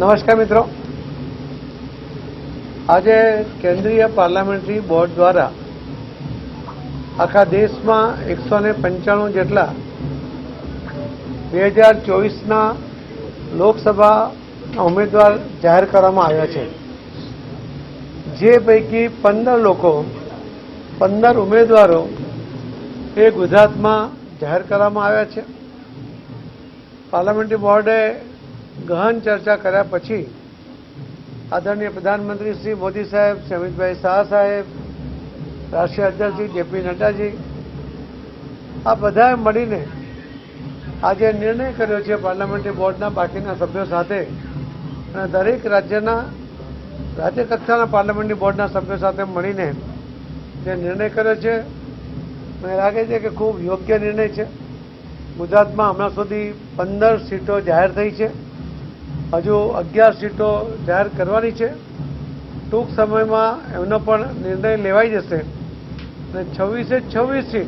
નમસ્કાર મિત્રો. આજે કેન્દ્રીય પાર્લામેન્ટરી બોર્ડ દ્વારા આખા દેશમાં એકસો ને પંચાણું જેટલા બે હજાર ચોવીસના લોકસભા ઉમેદવાર જાહેર કરવામાં આવ્યા છે. જે પૈકી પંદર લોકો, પંદર ઉમેદવારો એ ગુજરાતમાં જાહેર કરવામાં આવ્યા છે. પાર્લામેન્ટરી બોર્ડે ગહન ચર્ચા કર્યા પછી આદરણીય પ્રધાનમંત્રી શ્રી મોદી સાહેબ, શ્રી અમિતભાઈ શાહ સાહેબ, રાષ્ટ્રીય અધ્યક્ષજી જેપી નડ્ડાજી, આ બધાએ મળીને આજે નિર્ણય કર્યો છે પાર્લામેન્ટરી બોર્ડના બાકીના સભ્યો સાથે અને દરેક રાજ્યના રાજ્ય કક્ષાના પાર્લામેન્ટરી બોર્ડના સભ્યો સાથે મળીને જે નિર્ણય કર્યો છે, મને લાગે છે કે ખૂબ યોગ્ય નિર્ણય છે. ગુજરાતમાં હમણાં સુધી પંદર સીટો જાહેર થઈ છે. હજુ અગિયાર સીટો જાહેર કરવાની છે. ટૂંક સમયમાં એમનો પણ નિર્ણય લેવાઈ જશે. અને છવ્વીસે છવ્વીસ સીટ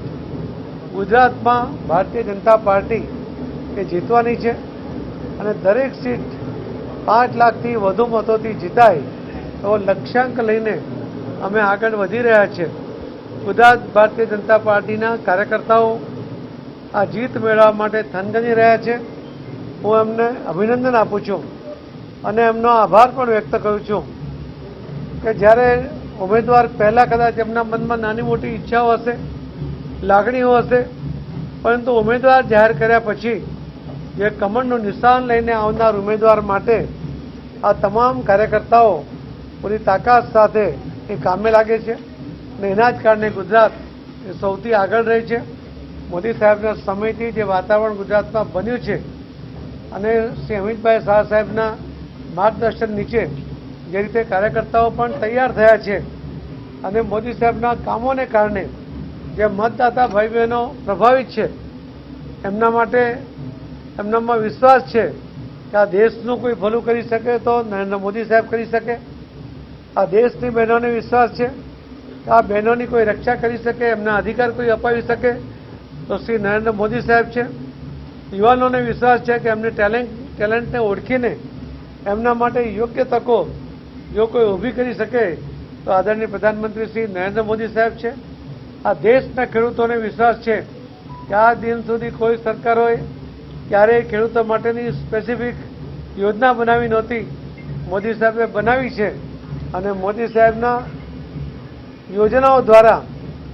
ગુજરાતમાં ભારતીય જનતા પાર્ટી એ જીતવાની છે. અને દરેક સીટ પાંચ લાખથી વધુ મતોથી જીતાય એવો લક્ષ્યાંક લઈને અમે આગળ વધી રહ્યા છીએ ગુજરાત ભારતીય જનતા પાર્ટીના કાર્યકર્તાઓ આ જીત મેળવવા માટે થનગની રહ્યા છે. હું એમને અભિનંદન આપું છું. અને એમનો આભાર પણ વ્યક્ત કરું છું કે જ્યારે ઉમેદવાર પહેલાં કદાચ એમના મનમાં નાની મોટી ઈચ્છાઓ હશે, લાગણીઓ હશે, પરંતુ ઉમેદવાર જાહેર કર્યા પછી જે કમળનું નિશાન લઈને આવનાર ઉમેદવાર માટે આ તમામ કાર્યકર્તાઓ પૂરી તાકાત સાથે એ કામે લાગે છે અને એના જ કારણે ગુજરાત એ સૌથી આગળ રહે છે. મોદી સાહેબના સમયથી જે વાતાવરણ ગુજરાતમાં બન્યું છે અને શ્રી અમિતભાઈ શાહ સાહેબના માર્ગદર્શન નીચે જે રીતે કાર્યકર્તાઓ પણ તૈયાર થયા છે અને મોદી સાહેબના કામોને કારણે જે મતદાતા ભાઈ બહેનો પ્રભાવિત છે, એમના માટે એમનામાં વિશ્વાસ છે કે આ દેશનું કોઈ ભલું કરી શકે તો નરેન્દ્ર મોદી સાહેબ કરી શકે. આ દેશની બહેનોને વિશ્વાસ છે કે આ બહેનોની કોઈ રક્ષા કરી શકે, એમના અધિકાર કોઈ અપાવી શકે તો શ્રી નરેન્દ્ર મોદી સાહેબ છે. યુવાનોને વિશ્વાસ છે કે એમને ટેલેન્ટ, ટેલેન્ટને ઓળખીને એમના માટે યોગ્ય તકો જો કોઈ ઊભી કરી શકે, તો આદરણીય પ્રધાનમંત્રી શ્રી નરેન્દ્ર મોદી સાહેબ છે. આ દેશના ખેડૂતોને વિશ્વાસ છે કે આ દિન સુધી કોઈ સરકારોએ ક્યારેય ખેડૂતો માટેની સ્પેસિફિક યોજના બનાવી નહોતી. મોદી સાહેબે બનાવી છે અને મોદી સાહેબના યોજનાઓ દ્વારા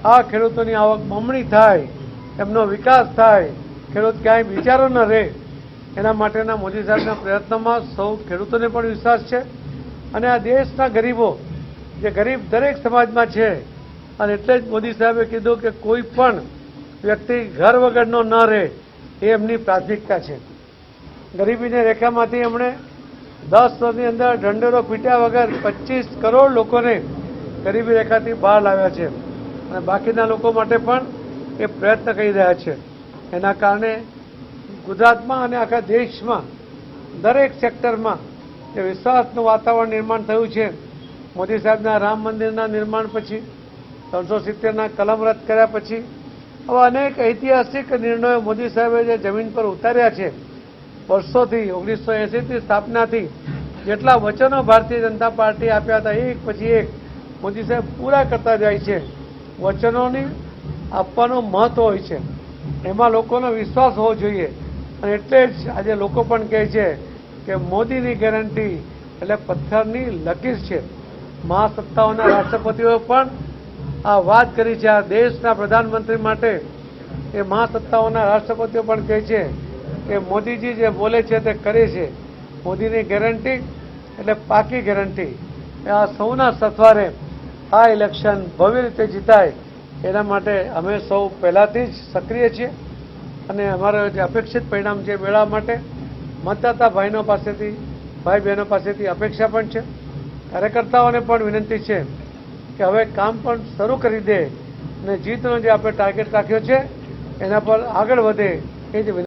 આ ખેડૂતોની આવક બમણી થાય, એમનો વિકાસ થાય. ખેડૂત ક્યાંય વિચારો ન રહે. એના માટેના મોદી સાહેબના પ્રયત્નોમાં સૌ ખેડૂતોને પણ વિશ્વાસ છે. અને આ દેશના ગરીબો, જે ગરીબ દરેક સમાજમાં છે, અને એટલે જ મોદી સાહેબે કીધું કે કોઈ પણ વ્યક્તિ ઘર વગરનો ન રહે એ એમની પ્રાથમિકતા છે. ગરીબીની રેખામાંથી એમણે દસ વર્ષની અંદર ઢંઢેરો પીટ્યા વગર પચીસ કરોડ લોકોને ગરીબી રેખાથી બહાર લાવ્યા છે. અને બાકીના લોકો માટે પણ એ પ્રયત્ન કરી રહ્યા છે. એના કારણે ગુજરાતમાં અને આખા દેશમાં, દરેક સેક્ટરમાં જે વિશ્વાસનું વાતાવરણ નિર્માણ થયું છે. મોદી સાહેબના રામ મંદિરના નિર્માણ પછી, ત્રણસો સિત્તેરના કલમ રદ કર્યા પછી, આવા અનેક ઐતિહાસિક નિર્ણયો મોદી સાહેબે જે જમીન પર ઉતાર્યા છે. વર્ષોથી, ઓગણીસો એંસીથી સ્થાપનાથી, જેટલા વચનો ભારતીય જનતા પાર્ટી આપ્યા હતા, એક પછી એક મોદી સાહેબ પૂરા કરતા જાય છે. વચનોની આપવાનું મહત્વ હોય છે. એમાં લોકોનો વિશ્વાસ હોવો જોઈએ. અને એટલે જ આજે લોકો પણ કહે છે કે મોદીની ગેરંટી એટલે પથ્થરની લકીર છે. મહાસત્તાઓના રાષ્ટ્રપતિઓએ પણ આ વાત કરી છે, આ દેશના પ્રધાનમંત્રી માટે. એ મહાસત્તાઓના રાષ્ટ્રપતિઓ પણ કહે છે કે મોદીજી જે બોલે છે તે કરે છે. મોદીની ગેરંટી એટલે પાકી ગેરંટી આ સૌના સથવારે આ ઇલેક્શન ભવ્ય રીતે જીતાય, એના માટે અમે સૌ પહેલાંથી જ સક્રિય છીએ. અને અમારા જે અપેક્ષિત પરિણામ છે મેળવવા માટે મતદાતા ભાઈનો પાસેથી, ભાઈ બહેનો પાસેથી અપેક્ષા પણ છે. કાર્યકર્તાઓને પણ વિનંતી છે કે હવે કામ પણ શરૂ કરી દે અને જીતનો જે આપણે ટાર્ગેટ રાખ્યો છે, એના પર આગળ વધે એ જ